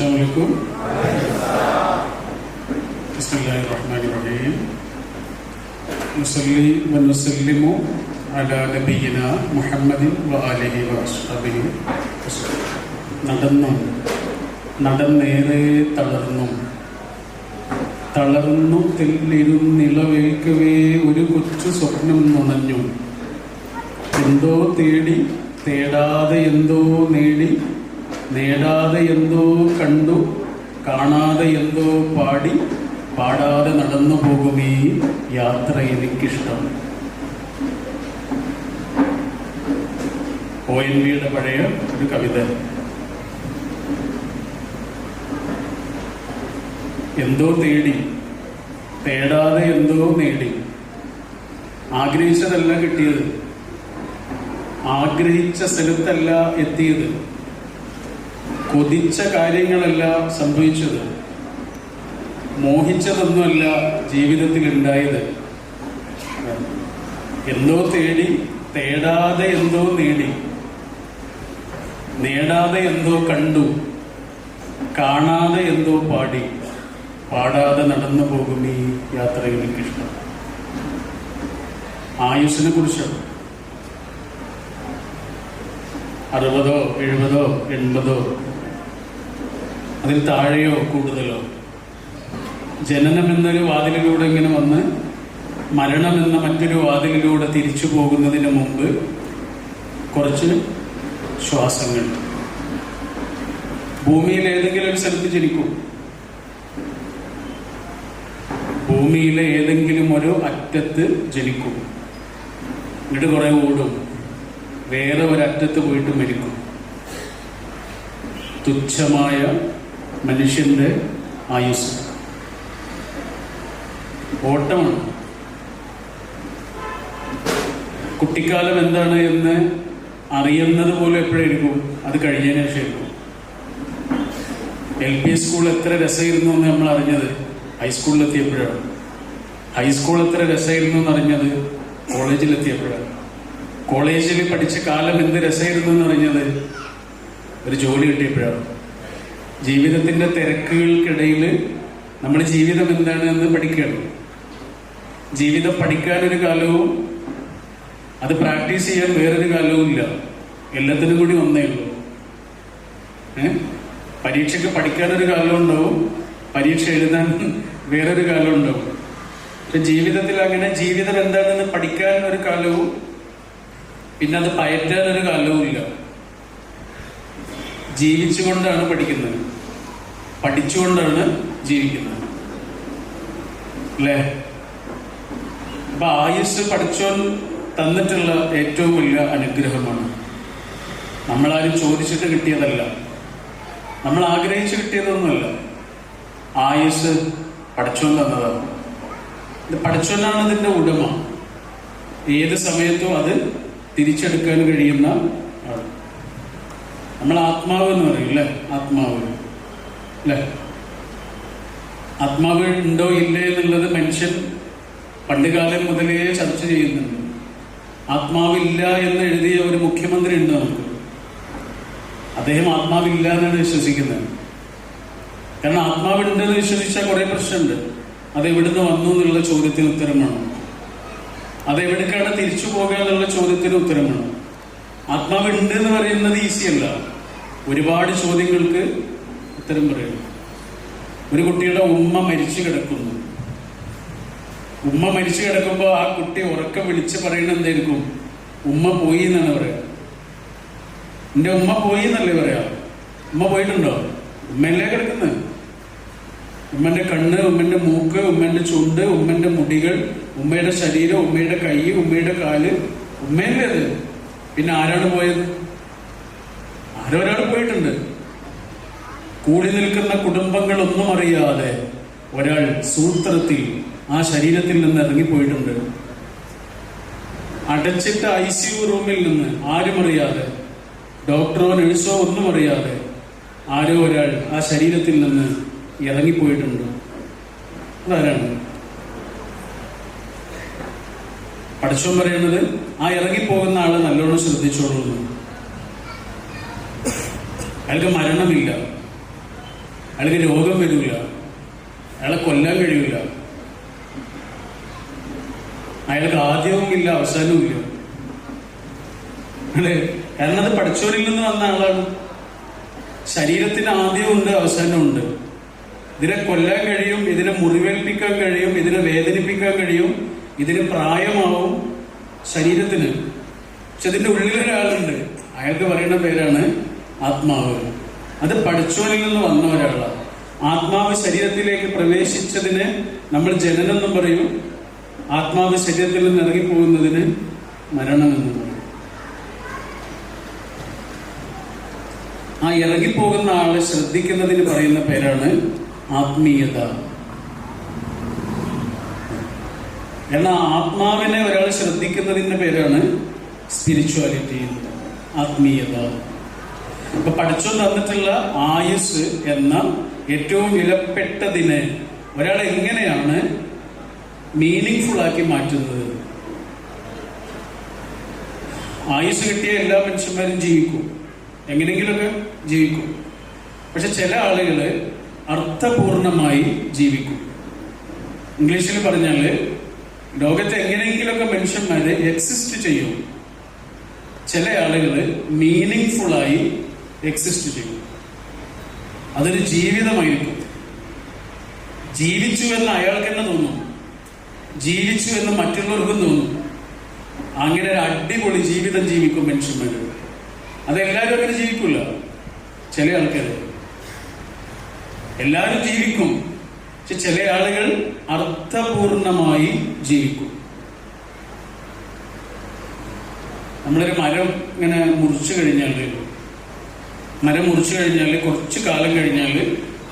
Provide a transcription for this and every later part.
السلام عليكم بسم الله الرحمن الرحيم نصلي ونسلم على نبينا محمد وآله وأصحابه وسلم നടന്നു നടന്നേറെ തളർന്നു തളർന്നു തെല്ലിരുന്നിളവേൽക്കവേ ഒരു കൊച്ചു സ്വപ്നം നുണഞ്ഞു എന്തോ തേടി തേടാതെ എന്തോ നേടി നേടാതെ എന്തോ കണ്ടു കാണാതെ എന്തോ പാടി പാടാതെ നടന്നു പോകും ഈ യാത്ര എനിക്കിഷ്ടം. ഒ എൻ വിയുടെ പഴയ ഒരു കവിത. എന്തോ തേടി തേടാതെ എന്തോ നേടി. ആഗ്രഹിച്ചതല്ല കിട്ടിയത്. ആഗ്രഹിച്ച സ്ഥലത്തല്ല എത്തിയത്. കൊതിച്ച കാര്യങ്ങളല്ല സംഭവിച്ചത്. മോഹിച്ചതൊന്നുമല്ല ജീവിതത്തിൽ ഉണ്ടായത് എന്തോ തേടി തേടാതെ എന്തോ നേടി. നേടാതെ എന്തോ കണ്ടു. കാണാതെ എന്തോ പാടി. പാടാതെ നടന്നു പോകും ഈ യാത്ര എനിക്കിഷ്ടം ആയുസ്സിനെ കുറിച്ചാണ്. അറുപതോ എഴുപതോ എൺപതോ അതിൽ താഴെയോ കൂടുതലോ? ജനനം എന്നൊരു വാതിലിലൂടെ ഇങ്ങനെ വന്ന് മരണം എന്ന മറ്റൊരു വാതിലിലൂടെ തിരിച്ചു പോകുന്നതിന് മുമ്പ് കുറച്ച് ശ്വാസങ്ങൾ. ഭൂമിയിൽ ഏതെങ്കിലും ഒരു സ്ഥലത്ത് ജനിക്കും. ഭൂമിയിലെ ഏതെങ്കിലും ഒരു അറ്റത്ത് ജനിക്കും. എന്നിട്ട് കുറെ ഓടും. വേറെ ഒരറ്റത്ത് പോയിട്ട് മരിക്കും. തുച്ഛമായ മനുഷ്യന്റെ ആയുസ്. ഓട്ടമാണ് കുട്ടിക്കാലം എന്താണ് എന്ന് അറിയുന്നത് പോലും എപ്പോഴായിരിക്കും? അത് കഴിഞ്ഞതിന് ശേഷം എൽ പി സ്കൂൾ എത്ര രസമായിരുന്നു എന്ന് നമ്മൾ അറിഞ്ഞത്? ഹൈസ്കൂളിലെത്തിയപ്പോഴാണ് ഹൈസ്കൂൾ എത്ര രസമായിരുന്നു എന്ന് അറിഞ്ഞത്? കോളേജിൽ പഠിച്ച കാലം എന്ത് രസമായിരുന്നു എന്ന് അറിഞ്ഞത്? ഒരു ജോലി കിട്ടിയപ്പോഴാണ്. ജീവിതത്തിന്റെ തിരക്കുകൾക്കിടയിൽ നമ്മൾ ജീവിതം എന്താണ് എന്ന് പഠിക്കുകയാണ്. ജീവിതം പഠിക്കാനൊരു കാലവും അത് പ്രാക്ടീസ് ചെയ്യാൻ വേറൊരു കാലവും ഇല്ല. എല്ലാത്തിനും കൂടി ഒന്നേ ഉള്ളൂ. പരീക്ഷയ്ക്ക് പഠിക്കാനൊരു കാലം ഉണ്ടാവും. പരീക്ഷ എഴുതാൻ വേറൊരു കാലം ഉണ്ടാവും. പക്ഷെ ജീവിതത്തിൽ അങ്ങനെ ജീവിതം എന്താണെന്ന് പഠിക്കാൻ ഒരു കാലവും പിന്നെ അത് പയറ്റാനൊരു കാലവും ഇല്ല. ജീവിച്ചുകൊണ്ടാണ് പഠിക്കുന്നത്. പഠിച്ചുകൊണ്ടാണ് ജീവിക്കുന്നത്. അല്ലേ? അപ്പൊ ആയുസ് പഠിച്ചോൻ തന്നിട്ടുള്ള ഏറ്റവും വലിയ അനുഗ്രഹമാണ്. നമ്മളാരും ചോദിച്ചിട്ട് കിട്ടിയതല്ല. നമ്മൾ ആഗ്രഹിച്ചു കിട്ടിയതൊന്നുമല്ല. ആയുസ് പഠിച്ചോൻ തന്നതാണ്. ഇത് പഠിച്ചോനാണ് അതിന്റെ ഉടമ. ഏത് സമയത്തും അത് തിരിച്ചെടുക്കാൻ കഴിയുന്ന നമ്മൾ ആത്മാവ് എന്ന് പറയും അല്ലേ? ആത്മാവ്. അല്ലേ? ആത്മാവ് ഉണ്ടോ ഇല്ലേ എന്നുള്ളത് മനുഷ്യൻ പണ്ടുകാലം മുതലേ ചർച്ച ചെയ്യുന്നുണ്ട്. ആത്മാവില്ല എന്ന് എഴുതിയ ഒരു മുഖ്യമന്ത്രി ഉണ്ട് നമുക്ക്? അദ്ദേഹം ആത്മാവില്ല എന്നാണ് വിശ്വസിക്കുന്നത്. കാരണം ആത്മാവുണ്ടെന്ന് വിശ്വസിച്ചാൽ കുറെ പ്രശ്നമുണ്ട്. അത് എവിടുന്ന് വന്നു എന്നുള്ള ചോദ്യത്തിന് ഉത്തരമാണ് അത് എവിടേക്കാണ് തിരിച്ചു പോകുക എന്നുള്ള ചോദ്യത്തിന് ഉത്തരമാണ് ആത്മാവ് ഉണ്ട് എന്ന് പറയുന്നത് ഈസിയല്ല. ഒരുപാട് ചോദ്യങ്ങൾക്ക് ഉത്തരം പറയുന്നു. ഒരു കുട്ടിയുടെ ഉമ്മ മരിച്ചു കിടക്കുന്നു. ഉമ്മ മരിച്ചു കിടക്കുമ്പോൾ ആ കുട്ടി ഉറക്കം വിളിച്ച് പറയണ എന്തായിരിക്കും? ഉമ്മ പോയി എന്നാണ് പറയാ എന്റെ ഉമ്മ പോയി എന്നല്ലേ പറയാ? ഉമ്മ പോയിട്ടുണ്ടോ? ഉമ്മയല്ലേ കിടക്കുന്നത് ഉമ്മന്റെ കണ്ണ് ഉമ്മന്റെ മൂക്ക് ഉമ്മന്റെ ചുണ്ട് ഉമ്മന്റെ മുടികൾ ഉമ്മയുടെ ശരീരം ഉമ്മയുടെ കൈ ഉമ്മയുടെ കാൽ. ഉമ്മയല്ലേ അത്? പിന്നെ ആരാണ് പോയത്? ആരൊരാൾ പോയിട്ടുണ്ട്. കൂടി നിൽക്കുന്ന കുടുംബങ്ങളൊന്നും അറിയാതെ ഒരാൾ സൂത്രത്തിൽ ആ ശരീരത്തിൽ നിന്ന് ഇറങ്ങിപ്പോയിട്ടുണ്ട്. അടച്ചിട്ട ഐ സി യു റൂമിൽ നിന്ന് ആരും അറിയാതെ ഡോക്ടറോ നഴ്സോ ഒന്നും അറിയാതെ ആരോ ഒരാൾ ആ ശരീരത്തിൽ നിന്ന് ഇറങ്ങിപ്പോയിട്ടുണ്ട്. അതാരാണ്? പഠിച്ചോൻ പറയുന്നത് ആ ഇറങ്ങിപ്പോകുന്ന ആൾ നല്ലോണം ശ്രദ്ധിച്ചോളൂ അയാൾക്ക് മരണമില്ല. അയാൾക്ക് രോഗം വരില്ല അയാളെ കൊല്ലാൻ കഴിയില്ല അയാൾക്ക് ആദ്യവും ഇല്ല അവസാനവും ഇല്ല അല്ലേ? കാരണം അത് പഠിച്ചവരിൽ നിന്ന് വന്ന ആളാണ്. ശരീരത്തിന് ആദ്യമുണ്ട് അവസാനമുണ്ട്. ഇതിനെ കൊല്ലാൻ കഴിയും ഇതിനെ മുറിവേൽപ്പിക്കാൻ കഴിയും ഇതിനെ വേദനിപ്പിക്കാൻ കഴിയും ഇതിന് പ്രായമാവും ശരീരത്തിന്. പക്ഷെ ഇതിന്റെ ഉള്ളിലൊരാളുണ്ട്. അയാൾക്ക് പറയുന്ന പേരാണ് ആത്മാവ്. അത് പഠിച്ചവനിൽ നിന്ന് വന്ന ഒരാളാണ്. ആത്മാവ് ശരീരത്തിലേക്ക് പ്രവേശിച്ചതിന് നമ്മൾ ജനനം എന്നും പറയും. ആത്മാവ് ശരീരത്തിൽ നിന്ന് ഇറങ്ങിപ്പോകുന്നതിന് മരണം എന്നും പറയും. ആ ഇറങ്ങിപ്പോകുന്ന ആളെ ശ്രദ്ധിക്കുന്നതിന് പറയുന്ന പേരാണ് ആത്മീയത. എന്നാൽ ആത്മാവിനെ ഒരാൾ ശ്രദ്ധിക്കുന്നതിന്റെ പേരാണ് സ്പിരിച്വാലിറ്റി ആത്മീയത. ഇപ്പൊ പഠിച്ചു തന്നിട്ടുള്ള ആയുസ് എന്ന ഏറ്റവും വിലപ്പെട്ടതിനെ ഒരാൾ എങ്ങനെയാണ് മീനിങ് ആക്കി മാറ്റുന്നത്? ആയുസ് കിട്ടിയ എല്ലാ മനുഷ്യന്മാരും ജീവിക്കും. എങ്ങനെയെങ്കിലുമൊക്കെ ജീവിക്കും. പക്ഷെ ചില ആളുകൾ അർത്ഥപൂർണമായി ജീവിക്കും. ഇംഗ്ലീഷിൽ പറഞ്ഞാൽ ലോകത്തെ എങ്ങനെയെങ്കിലുമൊക്കെ മനുഷ്യന്മാര് എക്സിസ്റ്റ് ചെയ്യും. ചില ആളുകൾ മീനിങ് ഫുള്ളായി എക്സിസ്റ്റ് ചെയ്യും അതൊരു ജീവിതമായിരിക്കും. ജീവിച്ചു എന്ന് അയാൾക്ക് തന്നെ തോന്നും. ജീവിച്ചു എന്ന് മറ്റുള്ളവർക്കും തോന്നും. അങ്ങനെ ഒരു അടിപൊളി ജീവിതം ജീവിക്കും മനുഷ്യന്മാർ അതെല്ലാവരും അങ്ങനെ ജീവിക്കില്ല ചില ആൾക്കാർ എല്ലാവരും ജീവിക്കും. പക്ഷെ ചില ആളുകൾ അർത്ഥപൂർണമായി ജീവിക്കും. നമ്മളൊരു മരം ഇങ്ങനെ മുറിച്ചു കഴിഞ്ഞാൽ മരം മുറിച്ചു കഴിഞ്ഞാൽ കുറച്ച് കാലം കഴിഞ്ഞാൽ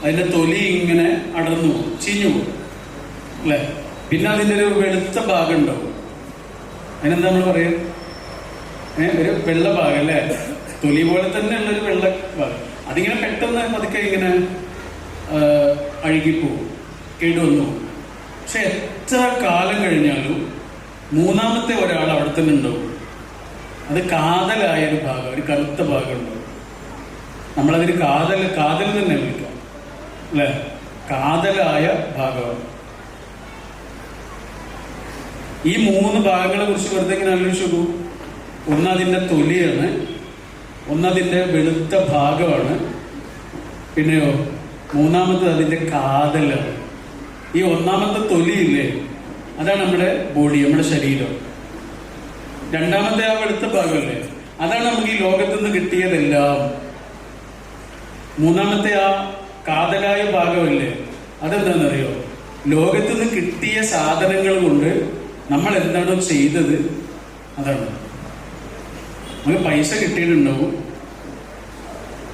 അതിന്റെ തൊലി ഇങ്ങനെ അടർന്നു പോകും ചീഞ്ഞു പോകും. അല്ലേ? പിന്നെ അതിന്റെ ഒരു വെളുത്ത ഭാഗം ഉണ്ടാവും അതിനെന്താ നമ്മൾ പറയുക ഒരു വെള്ള ഭാഗം അല്ലേ? തൊലി പോലെ തന്നെ ഉള്ള ഒരു വെള്ള ഭാഗം. അതിങ്ങനെ പെട്ടെന്ന് അതൊക്കെ ഇങ്ങനെ അഴുകിപ്പോവും കേടുവന്നു പോകും. പക്ഷെ എത്ര കാലം കഴിഞ്ഞാലും മൂന്നാമത്തെ ഒരാൾ അവിടെ തന്നെ ഉണ്ടാവും. അത് കാതലായ ഒരു ഭാഗം ഒരു കറുത്ത ഭാഗം ഉണ്ടാവും. നമ്മളതിന് കാതൽ കാതൽ തന്നെ വിളിക്കാം അല്ലേ? കാതലായ ഭാഗവതം. ഈ മൂന്ന് ഭാഗങ്ങളെ കുറിച്ച് വെറുതെ ഇങ്ങനെ ആലോചിച്ച് നോക്കൂ ഒന്ന് തൊലിയാണ് ഒന്നതിന്റെ വെളുത്ത ഭാഗമാണ് പിന്നെയോ മൂന്നാമത്തത് അതിന്റെ കാതലാണ്. ഈ ഒന്നാമത്തെ തൊലിയില്ലേ അതാണ് നമ്മുടെ ബോഡി നമ്മുടെ ശരീരം. രണ്ടാമത്തെ ആ വെളുത്ത ഭാഗമല്ലേ അതാണ് നമുക്ക് ഈ ലോകത്തുനിന്ന് കിട്ടിയതെല്ലാം. മൂന്നാമത്തെ ആ കാതലായ ഭാഗമല്ലേ? അതെന്താണെന്നറിയോ? ലോകത്ത് നിന്ന് കിട്ടിയ സാധനങ്ങൾ കൊണ്ട് നമ്മൾ എന്താണോ ചെയ്തത് അതാണ്. നമുക്ക് പൈസ കിട്ടിയിട്ടുണ്ടാവും.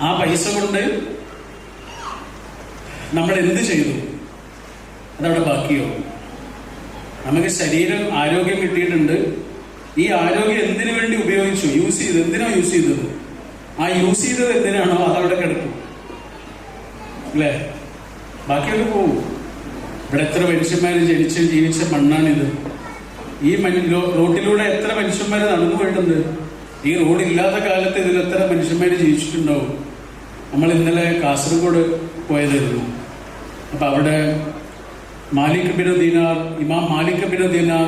ആ പൈസ കൊണ്ട് നമ്മൾ എന്ത് ചെയ്തു? അതവിടെ ബാക്കിയോ നമുക്ക് ശരീരം ആരോഗ്യം കിട്ടിയിട്ടുണ്ട്. ഈ ആരോഗ്യം എന്തിനു വേണ്ടി ഉപയോഗിച്ചു? യൂസ് ചെയ്ത് എന്തിനാ യൂസ് ചെയ്തത്? ആ യൂസ് ചെയ്തത് എന്തിനാണോ അതവിടെ കിടക്കും. അല്ലേ? ബാക്കിയൊക്കെ പോവും. ഇവിടെ എത്ര മനുഷ്യന്മാർ ജനിച്ച് ജീവിച്ച മണ്ണാണിത്. ഈ റോഡിലൂടെ എത്ര മനുഷ്യന്മാർ നടന്നു പോയിട്ടുണ്ട്? ഈ റോഡ് ഇല്ലാത്ത കാലത്ത് ഇതിൽ എത്ര മനുഷ്യന്മാർ ജീവിച്ചിട്ടുണ്ടാവും? നമ്മൾ ഇന്നലെ കാസർഗോഡ് പോയതായിരുന്നു. അപ്പൊ അവിടെ മാലിക് ബിൻ ദീനാർ ഇമാം മാലിക് ബിൻ ദീനാർ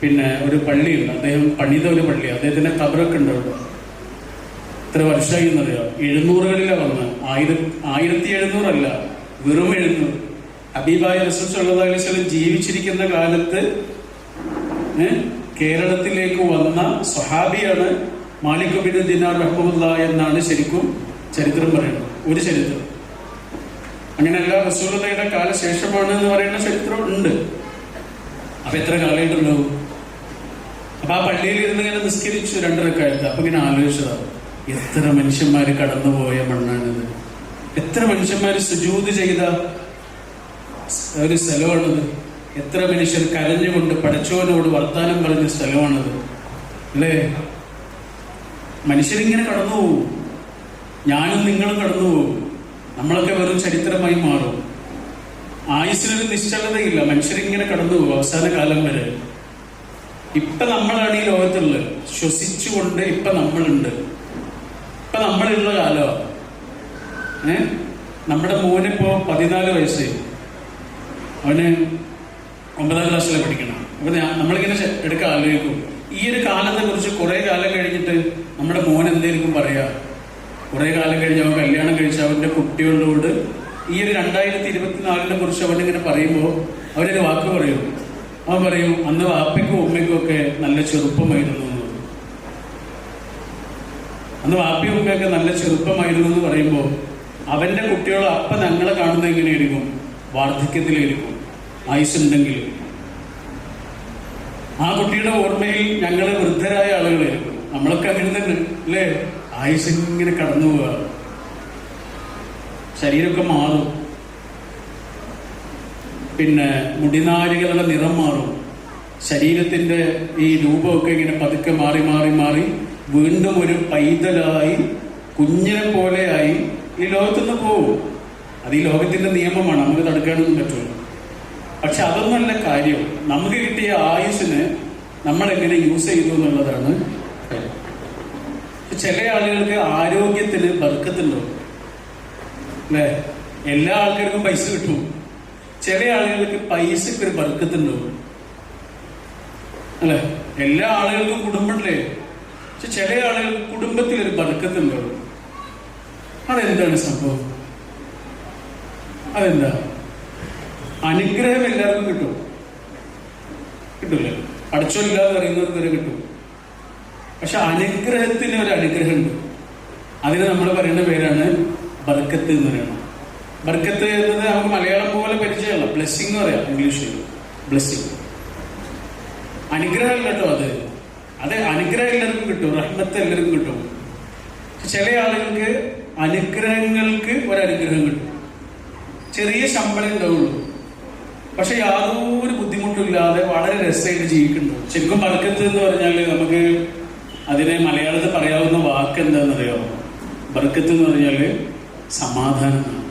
പിന്നെ ഒരു പള്ളിയുണ്ട്. അദ്ദേഹം പണിത ഒരു പള്ളി. അദ്ദേഹത്തിന്റെ കബറൊക്കെ ഉണ്ട് അവിടെ. എത്ര വർഷമായി എന്നറിയാം എഴുന്നൂറുകളിലാണ് വന്ന് ആയിരം ആയിരത്തി എഴുന്നൂറല്ല വെറും എഴുന്നൂറ്. ഹബീബായ റസൂൽ ജീവിച്ചിരിക്കുന്ന കാലത്ത് കേരളത്തിലേക്ക് വന്ന സ്വഹാബിയാണ് മാലിക് ബിൻ ദിനാർ റഹ്മുല്ല എന്നാണ് ശരിക്കും ചരിത്രം പറയുന്നത്. ഒരു ചരിത്രം. അങ്ങനെയല്ല റസൂലയുടെ കാലശേഷമാണ് എന്ന് പറയുന്ന ചരിത്രം ഉണ്ട്. അപ്പൊ എത്ര കാലമായിട്ടുണ്ടാവും? അപ്പൊ ആ പള്ളിയിൽ ഇരുന്ന് ഇങ്ങനെ നിസ്കരിച്ചു രണ്ടരക്കാലത്ത് അപ്പൊ ഇങ്ങനെ ആലോചിച്ചതാ എത്ര മനുഷ്യന്മാര് കടന്നുപോയ മണ്ണാണിത്? എത്ര മനുഷ്യന്മാര് സുജൂത് ചെയ്ത ഒരു സ്ഥലമാണിത്? എത്ര മനുഷ്യർ കരഞ്ഞുകൊണ്ട് പഠിച്ചവനോട് വർത്താനം പറഞ്ഞ സ്ഥലമാണിത്? അല്ലേ? മനുഷ്യരിങ്ങനെ കടന്നു പോകും ഞാനും നിങ്ങളും കടന്നു പോകും നമ്മളൊക്കെ വെറും ചരിത്രമായി മാറും. ആയുസിനൊരു നിശ്ചലതയില്ല. മനുഷ്യരിങ്ങനെ കടന്നു പോകും അവസാന കാലം വരെ. ഇപ്പൊ നമ്മളാണ് ഈ ലോകത്തുള്ളത്. ശ്വസിച്ചുകൊണ്ട് ഇപ്പൊ നമ്മളുണ്ട്. നമ്മളുള്ള കാലമാണ് ഏ? നമ്മുടെ മോനിപ്പോ പതിനാല് വയസ്സ്. അവന് ഒമ്പതാം ക്ലാസ്സിലെ പഠിക്കണം. അപ്പൊ നമ്മളിങ്ങനെ എടുക്കാൻ എടുക്ക ആലോചിക്കും. ഈ ഒരു കാലത്തെ കുറിച്ച് കുറെ കാലം കഴിഞ്ഞിട്ട് നമ്മുടെ മോൻ എന്തായിരിക്കും പറയാ? കുറെ കാലം കഴിഞ്ഞ് അവൻ കല്യാണം കഴിച്ച അവന്റെ കുട്ടികളോട് ഈ ഒരു രണ്ടായിരത്തി ഇരുപത്തിനാലിനെ കുറിച്ച് അവനിങ്ങനെ പറയുമ്പോൾ അവരൊരു വാക്ക് പറയും. അവൻ പറയും അന്ന് വാപ്പയ്ക്കും ഉമ്മയ്ക്കും ഒക്കെ നല്ല ചെറുപ്പമായിരുന്നു. അന്ന് വാപ്പി ഉമ്മയൊക്കെ നല്ല ചെറുപ്പമായിരുന്നു എന്ന് പറയുമ്പോൾ അവന്റെ കുട്ടികൾ അപ്പ ഞങ്ങളെ കാണുന്നത് എങ്ങനെയായിരിക്കും? വാർദ്ധക്യത്തിലായിരിക്കും. ആയുസ്സുണ്ടെങ്കിൽ ആ കുട്ടിയുടെ ഓർമ്മയിൽ ഞങ്ങൾ വൃദ്ധരായ ആളുകളായിരിക്കും നമ്മളൊക്കെ അങ്ങനെ തന്നെ അല്ലേ? ആയുസ് ഇങ്ങനെ കടന്നു പോവുക. ശരീരമൊക്കെ മാറും. പിന്നെ മുടിനാരികളുടെ നിറം മാറും. ശരീരത്തിന്റെ ഈ രൂപമൊക്കെ ഇങ്ങനെ പതുക്കെ മാറി മാറി മാറി വീണ്ടും ഒരു പൈതലായി കുഞ്ഞിനെ പോലെയായി ഈ ലോകത്തുനിന്ന് പോവും. അത് ഈ ലോകത്തിന്റെ നിയമമാണ്. നമുക്ക് തടുക്കാനൊന്നും പറ്റുള്ളൂ പക്ഷെ അതൊന്നല്ല കാര്യം. നമുക്ക് കിട്ടിയ ആയുസിന് നമ്മൾ എങ്ങനെ യൂസ് ചെയ്തു എന്നുള്ളതാണ് ചില ആളുകൾക്ക് ആരോഗ്യത്തിന് ബർക്കത്തുണ്ടോ അല്ലേ? എല്ലാ ആൾക്കാർക്കും പൈസ കിട്ടും. ചില ആളുകൾക്ക് പൈസക്ക് ഒരു ബർക്കത്തുണ്ടോ അല്ലേ? എല്ലാ ആളുകൾക്കും കുടുംബമില്ലേ പക്ഷെ ചില ആളുകൾ കുടുംബത്തിൽ ഒരു ബർക്കത്തുണ്ടോ അതെന്താണ് സംഭവം? അതെന്താ? അനുഗ്രഹം എല്ലാവർക്കും കിട്ടും. കിട്ടൂല. അടച്ചില്ലാതെ അറിയുന്നവർക്ക് വരെ കിട്ടും. പക്ഷെ അനുഗ്രഹത്തിന് ഒരു അനുഗ്രഹമുണ്ട്. അതിന് നമ്മൾ പറയുന്ന പേരാണ് ബർക്കത്ത് എന്ന് പറയുന്നത്. ബർക്കത്ത് എന്നത് നമുക്ക് മലയാളം പോലെ പരിചയമല്ല ബ്ലെസ്സിങ് എന്ന് പറയാം ഇംഗ്ലീഷിൽ. ബ്ലെസ്സിങ് അനുഗ്രഹം കേട്ടോ അത് അത് അനുഗ്രഹം എല്ലാവർക്കും കിട്ടും റഹ്മത്ത് എല്ലാവർക്കും കിട്ടും. ചില ആളുകൾക്ക് അനുഗ്രഹങ്ങൾക്ക് ഒരനുഗ്രഹം കിട്ടും. ചെറിയ ശമ്പളം ഉണ്ടാവുള്ളൂ. പക്ഷെ യാതൊരു ബുദ്ധിമുട്ടില്ലാതെ വളരെ രസമായിട്ട് ജീവിക്കുന്നു ശരിക്കും ബർക്കത്ത് എന്ന് പറഞ്ഞാൽ നമുക്ക് അതിനെ മലയാളത്തിൽ പറയാവുന്ന വാക്ക് എന്താണെന്നറിയോ ബർക്കത്ത് എന്ന് പറഞ്ഞാൽ സമാധാനം.